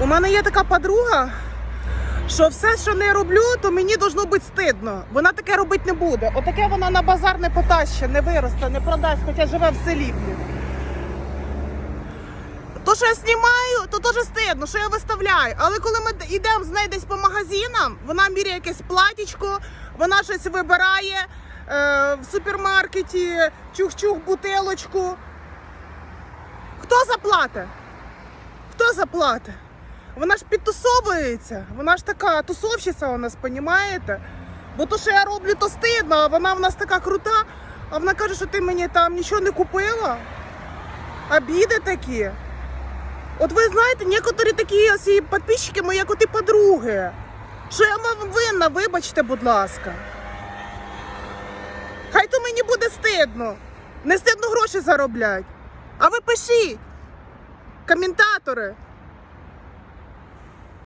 У мене є така подруга, що все, що не роблю, то мені должно бути стидно. Вона таке робити не буде. Отаке вона на базар не потаще, не виросте, не продасть, хоча живе в селі. То, що я знімаю, то теж стидно, що я виставляю. Але коли ми йдемо з нею десь по магазинам, вона міряє якесь платічко, вона щось вибирає е, в супермаркеті, чух-чух бутилочку. Хто заплатить? Хто заплатить? Вона ж підтусовується, вона ж така тусовщиця у нас, понімаєте? Бо то, що я роблю, то стидно, а вона в нас така крута, а вона каже, що ти мені там нічого не купила. Обіди такі. От ви знаєте, некоторі такі ось підписчики мої, як оті подруги. Що я вам винна, вибачте, будь ласка. Хай то мені буде стидно. Не стидно гроші зароблять. А ви пишіть. Коментатори.